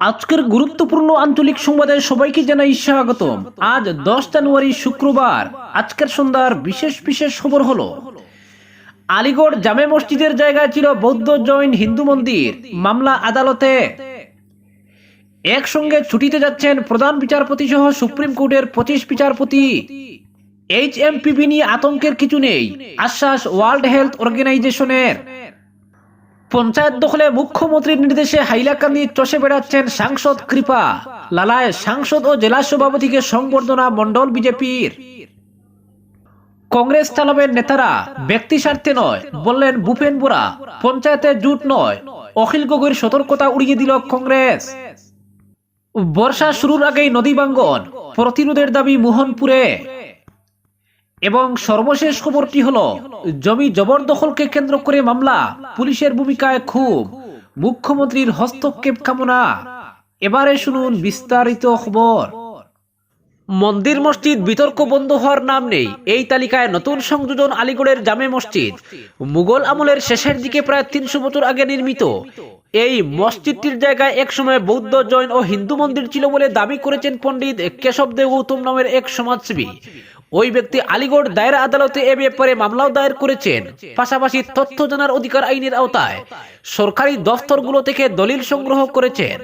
আজকের গুরুত্বপূর্ণ আঞ্চলিক সংবাদে সবাইকে জানাই স্বাগত আজ দশ জানুয়ারি শুক্রবার। আজকের সন্ধ্যার বিশেষ বিশেষ খবর হলো, আলিগড় জামে মসজিদের জায়গায় ছিল বৌদ্ধ জৈন হিন্দু মন্দির। মামলা আদালতে। একসঙ্গে ছুটিতে যাচ্ছেন প্রধান বিচারপতি সহ সুপ্রিম কোর্টের পঁচিশ বিচারপতি। এইচ এম পিপি নিয়ে আতঙ্কের কিছু নেই। আশ্বাস ওয়ার্ল্ড হেলথ অর্গানাইজেশনের। পঞ্চায়েত দখলে মুখ্যমন্ত্রীর নির্দেশে হাইলাকান্দি চষে বেড়াচ্ছেন সাংসদ কৃপা। লালায় সাংসদ ও জেলা সভাপতিকে সংবর্ধনা মণ্ডল বিজেপির। কংগ্রেস তালবের নেতারা, ব্যক্তি স্বার্থে নয়, বললেন ভূপেন বোরা, পঞ্চায়েতে জুট নয়, অখিল গগৈর সতর্কতা উড়িয়ে দিল কংগ্রেস। বর্ষা শুরুর আগেই নদী বাঙ্গন প্রতিরোধের দাবি মোহনপুরে। এবং সর্বশেষ খবরটি হলো, জমি জবরদখলকে কেন্দ্র করে মামলা, পুলিশের ভূমিকায় খুব, মুখ্যমন্ত্রীর হস্তক্ষেপ কামনা। এবারে শুনুন বিস্তারিত খবর। মন্দির মসজিদ বিতর্ক বন্ধ হওয়ার নাম নেই। এই তালিকায় নতুন সংযোজন আলিগড়ের জামে মসজিদ। মুঘল আমলের শেষের দিকে প্রায় তিনশো বছর আগে নির্মিত। এই মসজিদটির জায়গায় একসময় বৌদ্ধ জৈন ও হিন্দু মন্দির ছিল বলে দাবি করেছেন পণ্ডিত কেশব দেব গৌতম নামের এক সমাজসেবী। ওই ব্যক্তি আলিগড় দায়রা আদালতে এ ব্যাপারে মামলাও দায়ের করেছেন। পাশাপাশি তথ্য জানার অধিকার আইনের আওতায়। সরকারি দফতরগুলো থেকে দলিল সংগ্রহ করেছেন।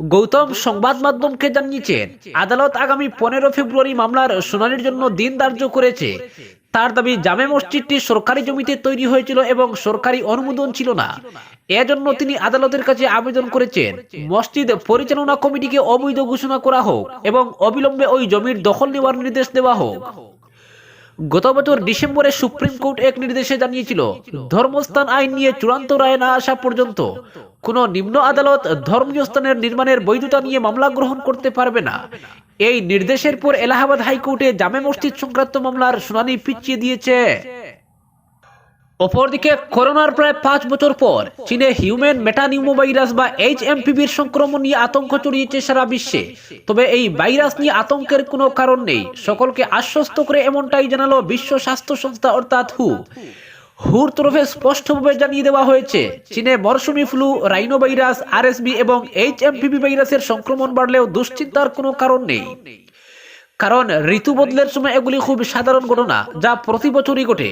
গৌতম সংবাদ মাধ্যমকে জানিয়েছেন, আদালত আগামী পনেরো ফেব্রুয়ারি মামলার শুনানির জন্য দিন ধার্য করেছে। তার দাবি, জামে মসজিদটি সরকারি জমিতে তৈরি হয়েছিল এবং সরকারি অনুমোদন ছিল না। এজন্য তিনি আদালতের কাছে আবেদন করেছেন, মসজিদ পরিচালনা কমিটিকে অবৈধ ঘোষণা করা হোক এবং অবিলম্বে ওই জমির দখল নেওয়ার নির্দেশ দেওয়া হোক। গত বছর ডিসেম্বরে সুপ্রিম কোর্ট এক নির্দেশে জানিয়েছিল, ধর্মস্থান আইন নিয়ে চূড়ান্ত রায় না আসা পর্যন্ত কোন নিম্ন আদালত ধর্মীয় স্থানের নির্মাণের বৈধতা নিয়ে মামলা গ্রহণ করতে পারবে না। এই নির্দেশের পর এলাহাবাদ হাইকোর্টে জামে মসজিদ সংক্রান্ত মামলার শুনানি পিছিয়ে দিয়েছে। অপরদিকে, করোনার প্রায় পাঁচ বছর পর চীনে হিউম্যান মেটানিউমো ভাইরাস বা এইচ এমপিভির সংক্রমণ নিয়ে আতঙ্ক ছড়িয়েছে সারা বিশ্বে। তবে এই ভাইরাস নিয়ে আতঙ্কের কোনো কারণ নেই। সকলকে আশ্বস্ত করে এমনটাই জানালো বিশ্ব স্বাস্থ্য সংস্থা, অর্থাৎ হু। হুর তরফে স্পষ্টভাবে জানিয়ে দেওয়া হয়েছে, চীনে মরসুমি ফ্লু রাইনো ভাইরাস আরএসবি এবং এইচ এমপিভি ভাইরাসের সংক্রমণ বাড়লেও দুশ্চিন্তার কোনো কারণ নেই। কারণ ঋতু বদলের সময় এগুলি খুব সাধারণ ঘটনা, যা প্রতি বছরই ঘটে।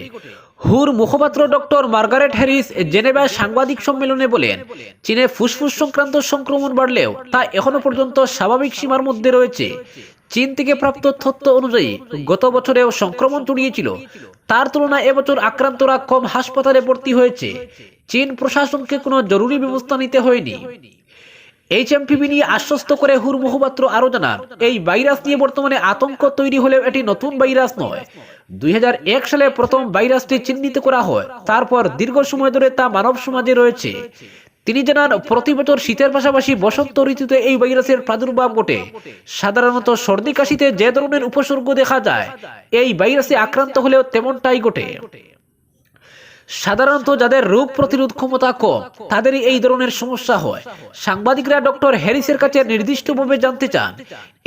হুর মুখপাত্র ডক্টর মার্গারেট হ্যারিস জেনেভায় সাংবাদিক সম্মেলনে বলেন, চীনে ফুসফুস সংক্রান্ত সংক্রমণ বাড়লেও তা এখনও পর্যন্ত স্বাভাবিক সীমার মধ্যে রয়েছে। চীন থেকে প্রাপ্ত তথ্য অনুযায়ী গত বছরেও সংক্রমণ ছড়িয়েছিল তার তুলনায় এবছর আক্রান্তরা কম হাসপাতালে ভর্তি হয়েছে। চীন প্রশাসনকে কোনো জরুরি ব্যবস্থা নিতে হয়নি। এইচএমপিভি নিয়ে আশ্বস্ত করে হুর মুখপাত্র আরও জানান, এই ভাইরাস নিয়ে বর্তমানে আতঙ্ক তৈরি হলেও এটি নতুন ভাইরাস নয়। দুই সালে প্রথম ভাইরাসটি চিহ্নিত করা হয়, তারপর দীর্ঘ সময় ধরে তা মানব সমাজে রয়েছে। তিনি জানান, প্রতি বছর শীতের পাশাপাশি বসন্ত ঋতুতে এই ভাইরাসের প্রাদুর্ভাব ঘটে। সাধারণত সর্দি কাশিতে যে ধরনের উপসর্গ দেখা যায়, এই ভাইরাসে আক্রান্ত হলেও তেমনটাই ঘটে। সাধারণত যাদের রোগ প্রতিরোধ ক্ষমতা কম, তাদেরই এই ধরনের সমস্যা হয়। সাংবাদিকরা ডক্টর হ্যারিসের কাছে নির্দিষ্টভাবে জানতে চান,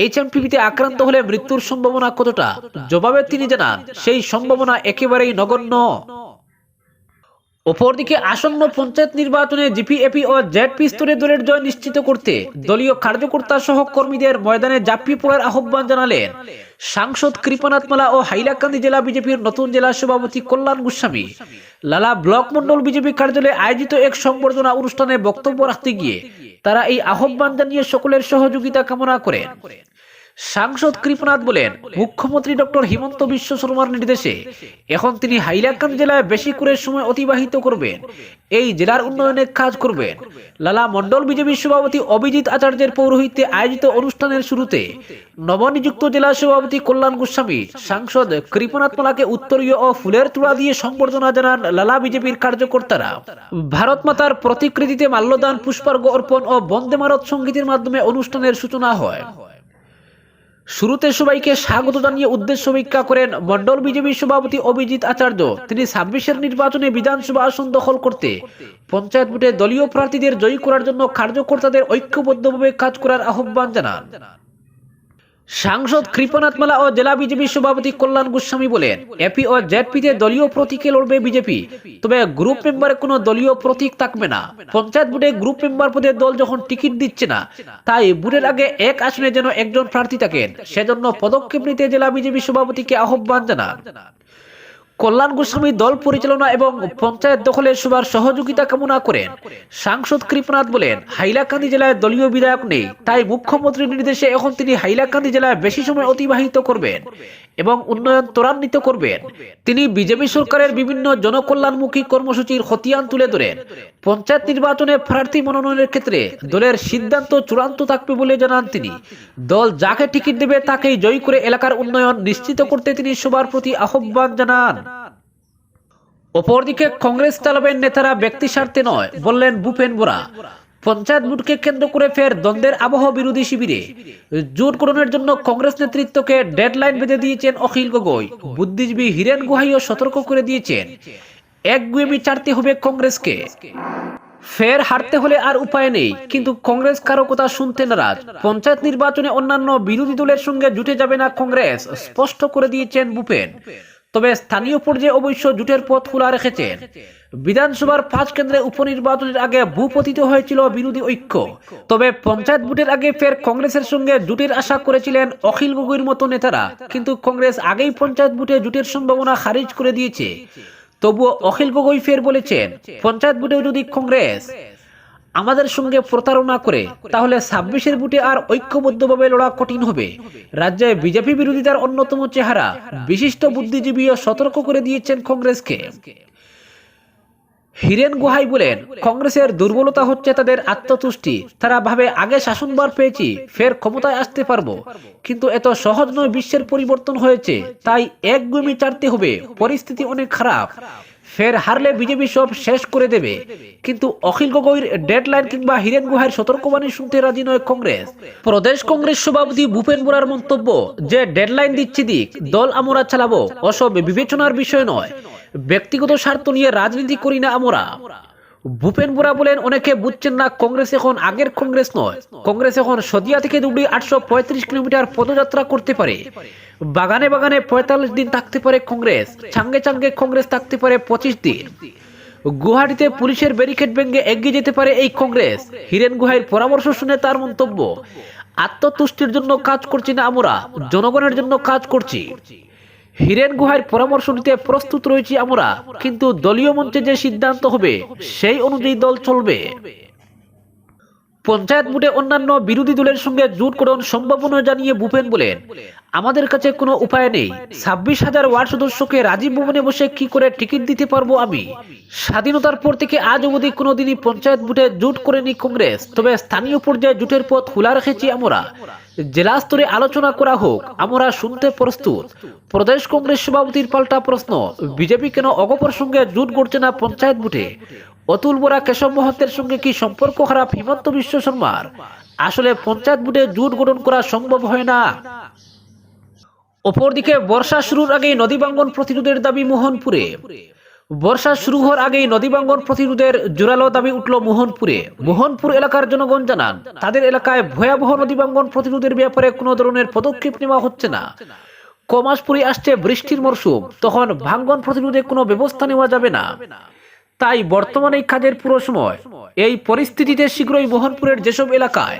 এইচএমপিভিতে আক্রান্ত হলে মৃত্যুর সম্ভাবনা কতটা? জবাবে তিনি জানান, সেই সম্ভাবনা একেবারেই নগণ্য। অপরদিকে আসন্ন পঞ্চায়েত নির্বাচনে জিপিএপি ও জেডপি স্তরের দলের জয় নিশ্চিত করতে দলীয় কার্যকর্তা সহ কর্মীদের ময়দানে জাপিয়ে পড়ার আহ্বান জানালেন। সাংসদ কৃপনাথ মালা ও হাইলাকান্দি জেলা বিজেপির নতুন জেলা সভাপতি কল্যাণ গোস্বামী। লালা ব্লক মন্ডল বিজেপি কার্যালয়ে আয়োজিত এক সংবর্ধনা অনুষ্ঠানে বক্তব্য রাখতে গিয়ে তারা এই আহ্বান জানিয়ে সকলের সহযোগিতা কামনা করেন। সাংসদ কৃপনাথ বলেন, মুখ্যমন্ত্রী ডক্টর হিমন্ত বিশ্ব শর্মার নির্দেশে এখন তিনি হাইলাকান্দি জেলায় বেশি করে সময় অতিবাহিত করবেন। এই জেলার উন্নয়নে কাজ করবেন। লালা মন্ডল বিজেপি সভাপতি অভিজিৎ আচার্যের পৌরোহিত্যে আয়োজিত অনুষ্ঠানের শুরুতে নবনিযুক্ত জেলা সভাপতি কল্যাণ গোস্বামী, সাংসদ কৃপনাথ মালাকে উত্তরীয় ও ফুলের তোড়া দিয়ে সংবর্ধনা জানান লালা বিজেপির কার্যকর্তারা। ভারত মাতার প্রতিকৃতিতে মাল্যদান পুষ্পার্ঘ অর্পণ ও বন্দে ভারত সঙ্গীতের মাধ্যমে অনুষ্ঠানের সূচনা হয়। শুরুতে সবাইকে স্বাগত জানিয়ে উদ্দেশ্য ভিক্ষা করেন মন্ডল বিজেপি সভাপতি অভিজিৎ আচার্য। তিনি ছাব্বিশের নির্বাচনে বিধানসভা আসন দখল করতে, পঞ্চায়েত ভোটে দলীয় প্রার্থীদের জয়ী করার জন্য কার্যকর্তাদের ঐক্যবদ্ধভাবে কাজ করার আহ্বান জানান। সাংসদ কৃপনাথ মালা ও জেলা বিজেপি সভাপতি কল্যাণ গোস্বামী বলেন এপি ও জেডপিতে দলীয় প্রতীকে লড়বে বিজেপি। তবে গ্রুপ মেম্বারে কোনো দলীয় প্রতীক থাকবে না। পঞ্চায়েত ভোটে গ্রুপ মেম্বার পদে দল যখন টিকিট দিচ্ছে না, তাই ভোটের আগে এক আসনে যেন একজন প্রার্থী থাকেন, সেজন্য পদক্ষেপ নিতে জেলা বিজেপি সভাপতিকে আহ্বান জানান। কল্যাণ গোস্বামী দল পরিচালনা এবং পঞ্চায়েত দখলের সবার সহযোগিতা কামনা করেন। সাংসদ কৃপনাথ বলেন, হাইলাকান্দি জেলায় দলীয় বিধায়ক নেই, তাই মুখ্যমন্ত্রীর নির্দেশে এখন তিনি হাইলাকান্দি জেলায় বেশি সময় অতিবাহিত করবেন। এবং উন্নয়ন ত্বরান্বিত করবেন। তিনি বিজেপি সরকারের বিভিন্ন জনকল্যাণমুখী কর্মসূচির খতিয়ান তুলে ধরেন। পঞ্চায়েত নির্বাচনে প্রার্থী মনোনয়নের ক্ষেত্রে দলের সিদ্ধান্ত চূড়ান্ত থাকবে বলে জানান তিনি। দল যাকে টিকিট দেবে তাকেই জয়ী করে এলাকার উন্নয়ন নিশ্চিত করতে তিনি সবার প্রতি আহ্বান জানান। অপরদিকে কংগ্রেস তালেবের নেতারা ব্যক্তি স্বার্থে নয়, বললেন ভূপেন বোরা। পঞ্চায়েত ভোটকে কেন্দ্র করে ফের দ্বন্দ্বের আবহ বিরোধী শিবিরে। জোট করণের জন্য কংগ্রেস নেতৃত্বকে ডেডলাইন বেঁধে দিয়েছেন অখিল গগৈ। বুদ্ধিজীবী হিরেন গুহাইও সতর্ক করে দিয়েছেন। এক গুয়েমি চাটতে হবে কংগ্রেসকে। ফের হারতে হলে আর উপায় নেই, কিন্তু কংগ্রেস কারও কথা শুনতে নারাজ। পঞ্চায়েত নির্বাচনে অন্যান্য বিরোধী দলের সঙ্গে জুটে যাবে না কংগ্রেস, স্পষ্ট করে দিয়েছেন ভূপেন। তবে স্থানীয় পর্যায়ে অবশ্য জুটের পথ খোলা রেখেছেন। বিধানসভার পাঁচ কেন্দ্রে উপনির্বাচনের আগে ভূপতিত হয়েছিল বিরোধী ঐক্য। তবে পঞ্চায়েত ভোটের আগে ফের কংগ্রেসের সঙ্গে জুটের আশা করেছিলেন অখিল গগৈর মতো নেতারা। কিন্তু কংগ্রেস আগেই পঞ্চায়েত ভোটে জুটের সম্ভাবনা খারিজ করে দিয়েছে। তবুও অখিল গগৈ ফের বলেছেন, পঞ্চায়েত ভোটে যদি কংগ্রেস আমাদের সঙ্গে প্রতারণা করে তাহলে ছাব্বিশের বুটে আর ঐক্যবদ্ধভাবে লড়া কঠিন হবে। রাজ্যে বিজেপি বিরোধিতার অন্যতম চেহারা বিশিষ্ট বুদ্ধিজীবীও সতর্ক করে দিয়েছেন কংগ্রেসকে। হিরেন গুহাই বলেন কংগ্রেসের দুর্বলতা হচ্ছে তাদের আত্মতুষ্টি। তারা ভাবে আগে শাসনবার পেয়েছি ফের ক্ষমতায় আসতে পারব। কিন্তু এত সহজ নয় বিশ্বের পরিবর্তন হয়েছে। তাই এক গুমি চাটতে হবে পরিস্থিতি অনেক খারাপ। ফের হারলে বিজেপি সব শেষ করে দেবে। কিন্তু অখিল গগৈর ডেডলাইন কিংবা হিরেন গুহার সতর্কবাণী শুনতে রাজি নয় কংগ্রেস। প্রদেশ কংগ্রেস সভাপতি ভূপেন বোরার মন্তব্য যে ডেডলাইন দিচ্ছি দিক, দল আমরা চালাবো, অসব বিবেচনার বিষয় নয়। ব্যক্তিগত স্বার্থ নিয়ে রাজনীতি করি না আমরা। ভূপেন বোরা বলেন, অনেকে বুঝছেন না, কংগ্রেস এখন আগের কংগ্রেস নয়। কংগ্রেস এখন সদিয়া থেকে দুবড়ি আটশো পঁয়ত্রিশ কিলোমিটার পদযাত্রা করতে পারে। বাগানে বাগানে পঁয়তাল্লিশ দিন থাকতে পারে কংগ্রেস চাঙ্গে চাঙ্গে কংগ্রেস থাকতে পারে পঁচিশ দিন। গুয়াহাটিতে পুলিশের ব্যারিকেড ভেঙে এগিয়ে যেতে পারে এই কংগ্রেস। হিরেন গুহাইয়ের পরামর্শ শুনে তার মন্তব্য, আত্মতুষ্টির জন্য কাজ করছি না আমরা, জনগণের জন্য কাজ করছি। হিরেন গুহার পরামর্শ নিতে প্রস্তুত রয়েছি আমরা, কিন্তু দলীয় মঞ্চে যে সিদ্ধান্ত হবে, সেই অনুযায়ী দল চলবে। পঞ্চায়েত ভোটে অন্যান্য বিরোধী দলের সঙ্গে জোটকরণ সম্ভাবনা জানিয়ে ভূপেন বলেন, আমাদের কাছে কোনো উপায় নেই। ছাব্বিশ হাজার ওয়ার্ড সদস্যকে রাজীব ভবনে বসে কি করে টিকিট দিতে পারব আমি? স্বাধীনতার পর থেকে আজ অবধি কোনোদিনই পঞ্চায়েত ভোটে জোট করেনি কংগ্রেস। তবে স্থানীয় পর্যায়ে জোটের পথ খোলা রেখেছি আমরা। জেলা স্তরে আলোচনা করা হোক, আমরা শুনতে প্রস্তুত। প্রদেশ কংগ্রেস সভাপতির পাল্টা প্রশ্ন, বিজেপি কেন অগপর সঙ্গে জোট করছে না পঞ্চায়েত ভোটে অতুল বোরা কেশব মহন্তের সঙ্গে কি সম্পর্ক খারাপ হিমন্ত বিশ্ব শর্মার? আসলে পঞ্চায়েত ভোটে জোট গঠন করা সম্ভব হয় না। অপরদিকে বর্ষা শুরুর আগেই নদী ভাঙ্গন প্রতিরোধের দাবি মোহনপুরে। বর্ষা শুরু হওয়ার আগেই নদী ভাঙ্গন প্রতিরোধের জোরালো দাবি উঠল মোহনপুরে। মোহনপুর এলাকার জনগণ জানান, তাদের এলাকায় ভয়াবহ নদী ভাঙ্গন প্রতিরোধের ব্যাপারে কোনো ধরনের পদক্ষেপ নেওয়া হচ্ছে না। কমাসপুরি আসছে বৃষ্টির মরশুম, তখন ভাঙ্গন প্রতিরোধে কোনো ব্যবস্থা নেওয়া যাবে না। তাই বর্তমানে কাজের পুরো সময় এই পরিস্থিতিতে শীঘ্রই মোহনপুরের যেসব এলাকায়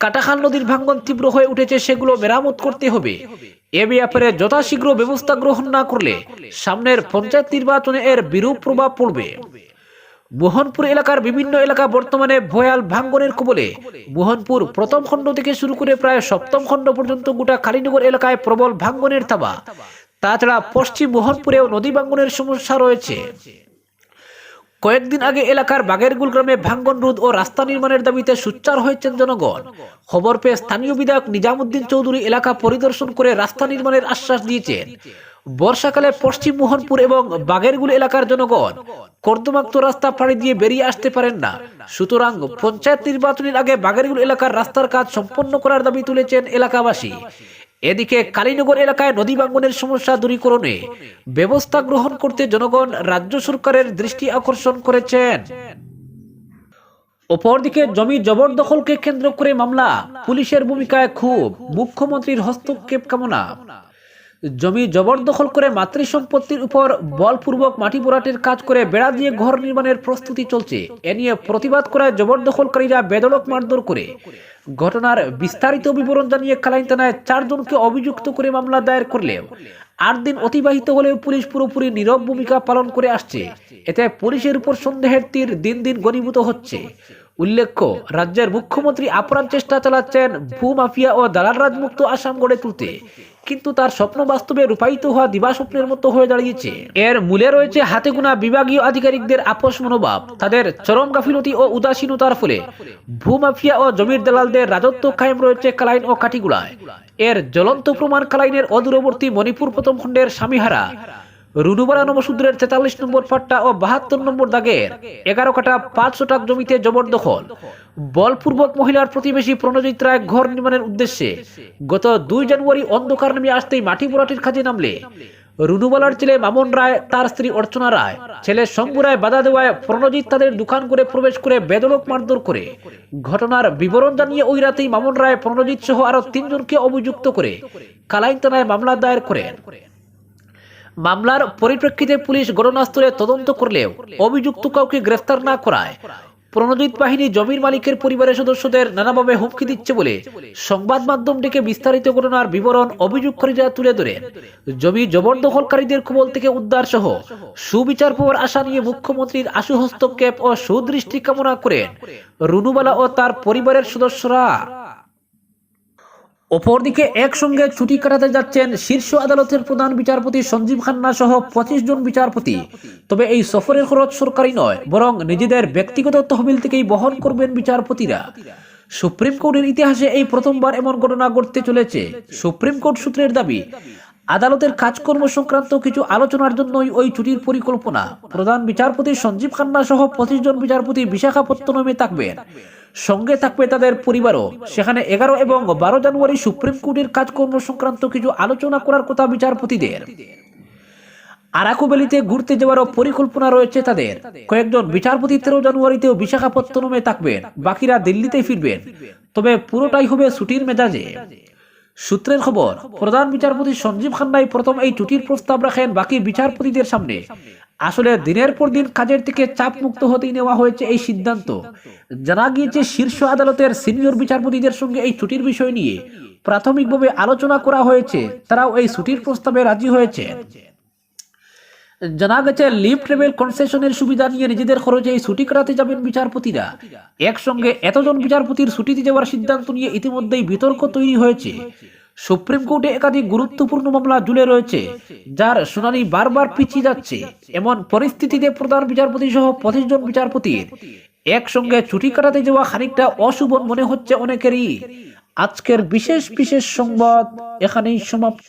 কাটাখাল নদীর ভাঙ্গন তীব্র হয়ে উঠেছে, সেগুলো মেরামত করতে হবে। এ ব্যাপারে যথাশীঘ্র ব্যবস্থা গ্রহণ না করলে সামনের পঞ্চায়েত নির্বাচনে এর বিরূপ প্রভাব পড়বে। মোহনপুর এলাকার বিভিন্ন এলাকা বর্তমানে ভয়াল ভাঙ্গনের কবলে। মোহনপুর প্রথম খণ্ড থেকে শুরু করে প্রায় সপ্তম খণ্ড পর্যন্ত গোটা কালীনগর এলাকায় প্রবল ভাঙ্গনের থাবা। তাছাড়া পশ্চিম মোহনপুরেও নদী ভাঙ্গনের সমস্যা রয়েছে। কয়েকদিন আগে এলাকার বাগেরগুল গ্রামে ভাঙ্গন রোধ ও রাস্তা নির্মাণের দাবিতে সুচ্চার হয়েছেন জনগণ। খবর পেয়ে স্থানীয় বিধায়ক নিজামুদ্দিন চৌধুরী এলাকা পরিদর্শন করে রাস্তা নির্মাণের আশ্বাস দিয়েছেন। বর্ষাকালে পশ্চিম মোহনপুর এবং বাগেরগুল এলাকার জনগণ কর্দমাক্ত রাস্তা পাড়ি দিয়ে বেরিয়ে আসতে পারেন না। সুতরাং পঞ্চায়েত নির্বাচনের আগে বাগেরগুল এলাকার রাস্তার কাজ সম্পন্ন করার দাবি তুলেছেন এলাকাবাসী। এদিকে কালীনগর এলাকায় নদী ভাঙ্গনের সমস্যা দূরীকরণে ব্যবস্থা গ্রহণ করতে জনগণ রাজ্য সরকারের দৃষ্টি আকর্ষণ করেছেন। অপরদিকে জমি জবরদখলকে কেন্দ্র করে মামলা, পুলিশের ভূমিকায় খুব, মুখ্যমন্ত্রীর হস্তক্ষেপ কামনা। জমি জবরদখল করে মাতৃ সম্পত্তির উপর বলপূর্বক মাটি ভরাটের কাজ করে বেড়া দিয়ে ঘর নির্মাণের প্রস্তুতি চলছে। এ নিয়ে প্রতিবাদ করায় জবরদখলকারীরা বেদলক মারধর করে। ঘটনার বিস্তারিত বিবরণ জানিয়ে কালাইন থানায় চারজনকে অভিযুক্ত করে মামলা দায়ের করলেও আট দিন অতিবাহিত হলেও পুলিশ পুরোপুরি নীরব ভূমিকা পালন করে আসছে। এতে পুলিশের উপর সন্দেহের তীর দিন দিন গণীভূত হচ্ছে। উল্লেখ্য, রাজ্যের মুখ্যমন্ত্রী আপ্রাণ চেষ্টা চালাচ্ছেন ভূমাফিয়া ও দালাল রাজমুক্ত আসাম গড়ে তুলতে। কিন্তু তার স্বপ্ন বাস্তবে রূপায়িত হওয়া দিবাস্বপ্নের মতো হয়ে দাঁড়িয়েছে। এর মূলে রয়েছে হাতে গোনা বিভাগীয় আধিকারিকদের আপোষ মনোভাব, তাদের চরম গাফিলতি ও উদাসীনতার ফলে। ভূমাফিয়া ও জমির দালালদের রাজত্ব কায়েম রয়েছে কালাইন ও কাঠিগুলায় এর জ্বলন্ত প্রমাণ কালাইনের অদূরবর্তী মণিপুর প্রথম খণ্ডের স্বামীহারা। রুডুবালা নবসূদ্রের তেতাল্লিশ নম্বর পাট্টা ও বাহাত্তর নম্বর দাগের এগারো কাটা টাক জমিতে জবরদখল। বলপূর্বক মহিলার প্রতিবেশী রায় ঘর নির্মাণের উদ্দেশ্যে গত দুই জানুয়ারি অন্ধকার আসতেই মাটি কাজে নামলে। রুনুবালার ছেলে রায়, তার স্ত্রী অর্চনা রায়, ছেলে শম্ভু রায় বাধা দেওয়ায় প্রণজিৎ তাদের দোকান করে প্রবেশ করে বেদলক মারধর করে। ঘটনার বিবরণ জানিয়ে ওই রাতেই মামন রায়, প্রণজিৎ সহ আরও তিনজনকে অভিযুক্ত করে কালাইন থানায় মামলা দায়ের করেন। মামলার পরিপ্রেক্ষিতে পুলিশ ঘটনাস্থলে তদন্ত করলেও অভিযুক্ত কাউকে গ্রেফতার না করায়। প্রণজিৎ বাহিনী জমির মালিকের পরিবারের সদস্যদের নানাভাবে হুমকি দিচ্ছে বলে সংবাদ মাধ্যম ডেকে বিস্তারিত ঘটনার বিবরণ অভিযোগকারীরা তুলে ধরেন জমি জবরদখলকারীদের কবল থেকে উদ্ধার সহ সুবিচার পাওয়ার আশা নিয়ে মুখ্যমন্ত্রীর আশু হস্তক্ষেপ ও সুদৃষ্টি কামনা করেন রুনুবালা ও তার পরিবারের সদস্যরা। অপরদিকে একসঙ্গে ছুটি কাটাতে যাচ্ছেন শীর্ষ আদালতের প্রধান বিচারপতি সঞ্জীব খান্না সহ পঁচিশ জন বিচারপতি। তবে এই সফরের খরচ সরকারি নয়, বরং নিজেদের ব্যক্তিগত তহবিল থেকেই বহন করবেন বিচারপতিরা। সুপ্রিম কোর্টের ইতিহাসে এই প্রথমবার এমন ঘটনা ঘটতে চলেছে। সুপ্রিম কোর্ট সূত্রের দাবি আদালতের কাজকর্ম সংক্রান্ত কিছু আলোচনার জন্যই ওই ছুটির পরিকল্পনা। প্রধান বিচারপতি সঞ্জীব খান্না সহ পঁচিশ জন বিচারপতি বিশাখাপত্তনমে থাকবেন। সঙ্গে থাকবে তাদের পরিবারও। সেখানে এগারো এবং বারো জানুয়ারি সুপ্রিম কোর্টের কাজকর্ম সংক্রান্ত কিছু আলোচনা করার কথা বিচারপতিদের। আরাকুবেলিতে ঘুরতে যাওয়ারও পরিকল্পনা রয়েছে তাদের। কয়েকজন বিচারপতি তেরো জানুয়ারিতেও বিশাখাপত্তনমে থাকবেন। বাকিরা দিল্লিতে ফিরবেন। তবে পুরোটাই হবে ছুটির মেজাজে। সূত্রের খবর, প্রধান বিচারপতি সঞ্জীব খান্নাই প্রথম এই ছুটির প্রস্তাব রাখেন বাকি বিচারপতিদের সামনে। আসলে দিনের পর দিন কাজের থেকে চাপ মুক্ত হতেই নেওয়া হয়েছে এই সিদ্ধান্ত। জানা গিয়েছে, শীর্ষ আদালতের সিনিয়র বিচারপতিদের সঙ্গে এই ছুটির বিষয় নিয়ে প্রাথমিকভাবে আলোচনা করা হয়েছে, তারাও এই ছুটির প্রস্তাবে রাজি হয়েছে জানা গেছে লিভ ট্রেভেল কনসেশনের সুবিধা নিয়ে নিজেদের খরচে এই ছুটি কাটাতে যাবেন বিচারপতিরা। একসঙ্গে এতজন বিচারপতির ছুটিতে যাওয়ার সিদ্ধান্ত নিয়ে ইতিমধ্যেই বিতর্ক তৈরি হয়েছে। সুপ্রিম কোর্টে একাধিক গুরুত্বপূর্ণ মামলা ঝুলে রয়েছে, যার শুনানি বারবার পিছিয়ে যাচ্ছে। এমন পরিস্থিতিতে প্রধান বিচারপতি সহ পঁচিশ জন বিচারপতির একসঙ্গে ছুটি কাটাতে যাওয়া খানিকটা অশুভ মনে হচ্ছে অনেকেরই। আজকের বিশেষ বিশেষ সংবাদ এখানেই সমাপ্ত।